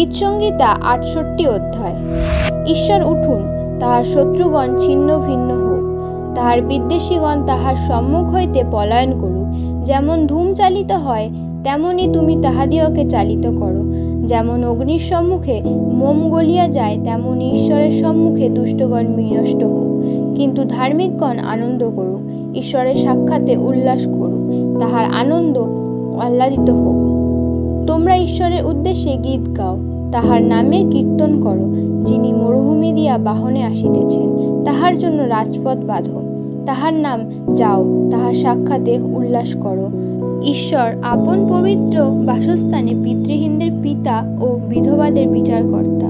গীতসংগীতা আটষট্টি অধ্যায়। ঈশ্বর উঠুন, তাহার শত্রুগণ ছিন্ন ভিন্ন হোক। তাহার বিদ্বেষীগণ তাহার সম্মুখ হইতে পলায়ন করুক। যেমন ধূম চালিত হয়, তেমনি তুমি তাহাদিওকে চালিত করো। যেমন অগ্নির সম্মুখে মোম গলিয়া যায়, তেমনি ঈশ্বরের সম্মুখে দুষ্টগণ বিনষ্ট হোক। কিন্তু ধার্মিকগণ আনন্দ করুক, ঈশ্বরের সাক্ষাতে উল্লাস করুক, তাহার আনন্দ আহ্লাদিত হোক। তোমরা ঈশ্বরের উদ্দেশ্যে গীত গাও। তাহার নামের কীর্তন করো, যিনি মরুভূমি দিয়া বাহনে আসিতেছেন, তাহার জন্য রাজপথ বাঁধো। তাহার নাম যাও, তাহার সাক্ষাতে উল্লাস করো। ঈশ্বর আপন পবিত্র বাসস্থানে পিতৃহীনদের পিতা ও বিধবাদের বিচারকর্তা।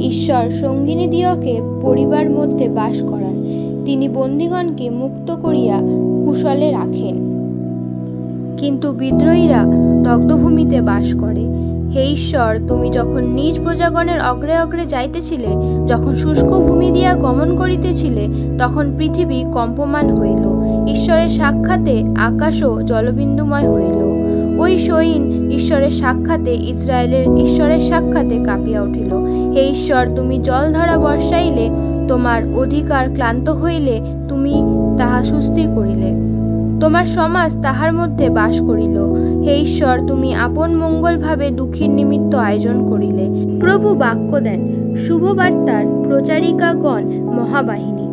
ঈশ্বর সঙ্গিনী দিয়কে পরিবার মধ্যে বাস করান। তিনি বন্দিগণকে মুক্ত করিয়া কুশলে রাখেন। কিন্তু বিদ্রোহীরা দগ্ধভূমিতে বাস করে। হে ঈশ্বর, তুমি যখন নিজ প্রজাগণের অগ্রে অগ্রে যাইতেছিলে, যখন শুষ্ক ভূমি দিয়া গমন করিতেছিলে, তখন পৃথিবী কম্পমান হইল। ঈশ্বরের সাক্ষাতে আকাশও জলবিন্দুময় হইল। ওই সৈন ঈশ্বরের সাক্ষাতে ইসরায়েলের ঈশ্বরের সাক্ষাতে কাঁপিয়া উঠিল। হে ঈশ্বর, তুমি জলধারা বর্ষাইলে, তোমার অধিকার ক্লান্ত হইলে, তুমি তাহা সুস্থির করিলে। তোমার সমাজ তাহার মধ্যে বাস করিল। হে ঈশ্বর, তুমি আপন মঙ্গলভাবে দুঃখীর নিমিত্ত আয়োজন করিলে। প্রভু বাক্য দেন, শুভবার্তার প্রচারিকাগণ মহাবাহিনী।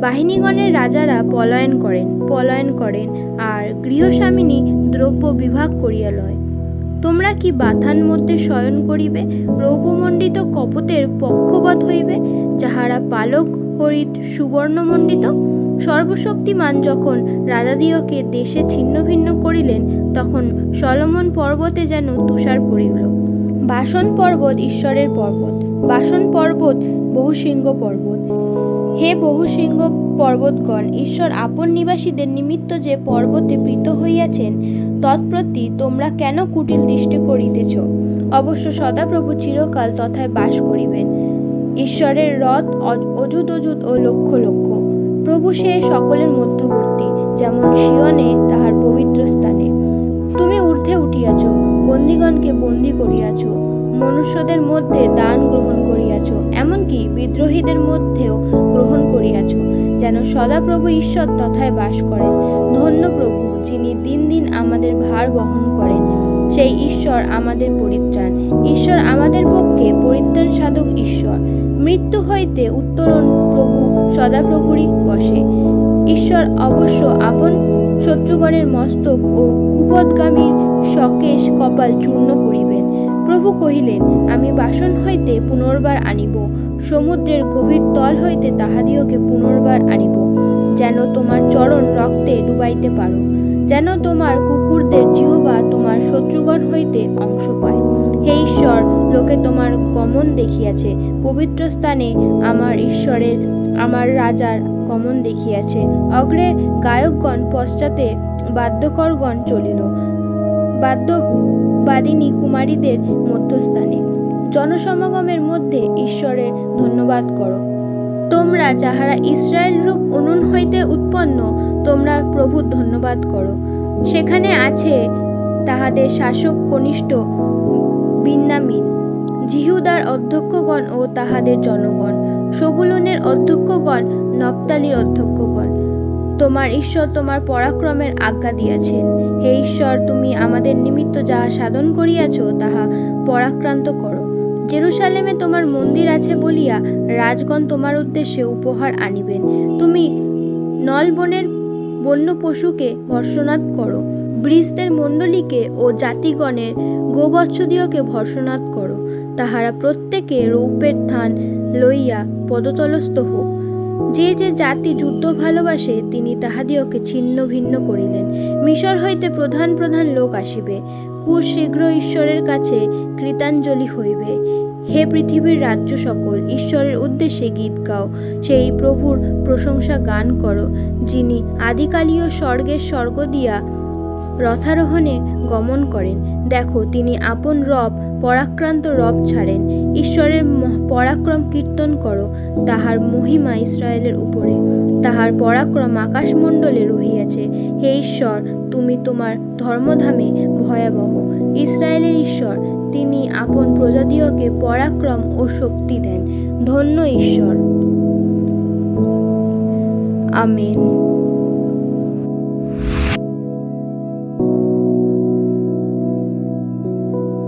বাহিনীগণের রাজারা পলায়ন করেন পলায়ন করেন, আর গৃহস্বামিনী দ্রব্য বিভাগ করিয়া লয়। তোমরা কি বাথান মধ্যে শয়ন করিবে? রৌপমণ্ডিত কপতের পক্ষবধ হইবে? যাহারা পালক হরিত সুবর্ণমণ্ডিত, সর্বশক্তিমান যখন রাজাদিওকে দেশে ছিন্ন ভিন্ন করিলেন, তখন সলমন পর্বতে যেন তুষার পড়িল বাসন পর্বত ঈশ্বরের পর্বত, বাসন পর্বত বহুসিংহ পর্বত। হে বহুসিংহ পর্বতগণ, ঈশ্বর আপন নিবাসীদের নিমিত্ত যে পর্বতে প্রীত হইয়াছেন, তৎপ্রতি তোমরা কেন কুটিল দৃষ্টি করিতেছ? অবশ্য সদাপ্রভু চিরকাল তথায় বাস করিবেন। ঈশ্বরের রথ অযুত অযুত ও লক্ষ লক্ষ। প্রভু সে সকলের মধ্যবর্তী, যেমন শিয়নে তাহার পবিত্র স্থানে। তুমি ঊর্ধ্বে উঠিয়াছ, বন্দিগণকে বন্দি করিয়াছ, মনুষ্যদের মধ্যে দান গ্রহণ করিয়াছ, এমনকি বিদ্রোহীদের মধ্যেও গ্রহণ করিয়াছ, যেন সদাপ্রভু ঈশ্বর তথায় বাস করেন। ধন্য প্রভু, যিনি দিন দিন আমাদের ভার বহন করেন। সেই ঈশ্বর আমাদের পরিত্রাণ। ঈশ্বর আমাদের পক্ষে পরিত্রাণ সাধক ঈশ্বর। মৃত্যু হইতে উত্তরণ প্রভু সদাপ্রভুরই বসে। ঈশ্বর অবশ্য আপন শত্রুগণের মস্তক ও কুপদগামীর সকেশ কপাল চূর্ণ করিবেন। প্রভু কহিলেন, আমি বাসন হইতে পুনর্বার আনিব। সমুদ্রের গভীর তল হইতে তাহাদিওকে পুনর্বার আনিব, যেন তোমার চরণ রক্তে ডুবাইতে পারো। যেন তোমার কুকুরদের জিহবা তোমার শত্রুগণ হইতে অংশ পায়। হে ঈশ্বর, লোকে তোমার গমন দেখিয়াছে, পবিত্র স্থানে আমার ঈশ্বরের, আমার রাজার গমন দেখিয়াছে। অগ্রে গায়কগণ পশ্চাতে বাদ্যকরগণ চলিল। বাদ্যবাদিনী কুমারীদের মধ্যস্থানে। জনসমাগমের মধ্যে ঈশ্বরের ধন্যবাদ করো। তোমরা যাহারা ইসরায়েল রূপ উনুন হইতে উৎপন্ন তোমরা প্রভুর ধন্যবাদ করো। সেখানে আছে তাহাদের শাসক কনিষ্ঠ বিন্নামিন জিহুদার অধ্যক্ষগণ ও তাহাদের জনগণ। সবুলনের অধ্যক্ষগণ নপ্তালির অধ্যক্ষগণ। তোমার ঈশ্বর তোমার পরাক্রমের আজ্ঞা দিয়াছেন। হে ঈশ্বর, তুমি আমাদের নিমিত্ত যাহা সাধন করিয়াছ, তাহা পরাক্রান্ত করো। জেরুসালেমে তোমার মন্দির আছে বলিয়া রাজগণ তোমার উদ্দেশ্যে উপহার আনিবেন। তুমি নলবনের বন্য পশুকে ভর্ষণাৎ করো। ব্রিজদের মণ্ডলীকে ও জাতিগণের গোবৎসদীয়কে ভর্ষণাৎ করো। তাহারা প্রত্যেকে রৌপের থান লইয়া পদতলস্থ হোক। যে যে জাতি যুদ্ধ ভালোবাসে, তিনি তাহাদিওকে ছিন্ন ভিন্ন করিলেন। মিশর হইতে প্রধান প্রধান লোক আসিবে। কুশ শীঘ্র ঈশ্বরের কাছে কৃতাঞ্জলি হইবে। হে পৃথিবীর রাজ্য সকল, ঈশ্বরের উদ্দেশ্যে গীত গাও। সেই প্রভুর প্রশংসা গান করো, যিনি আদিকালীয় স্বর্গের স্বর্গ দিয়া রথারোহণে গমন করেন। দেখো, তিনি আপন রব, পরাক্রান্ত রব ছাড়েন। ঈশ্বরের পরাক্রম কীর্তন করো তাহার মহিমা ইসরায়েলের উপরে। তাহার পরাক্রম আকাশমণ্ডলে রহিয়াছে। হে ঈশ্বর, তুমি তোমার ধর্মধামে ভয়াবহ। ইসরায়েলের ঈশ্বর তিনি আপন প্রজাদিওকে পরাক্রম ও শক্তি দেন। ধন্য ঈশ্বর। আমেন।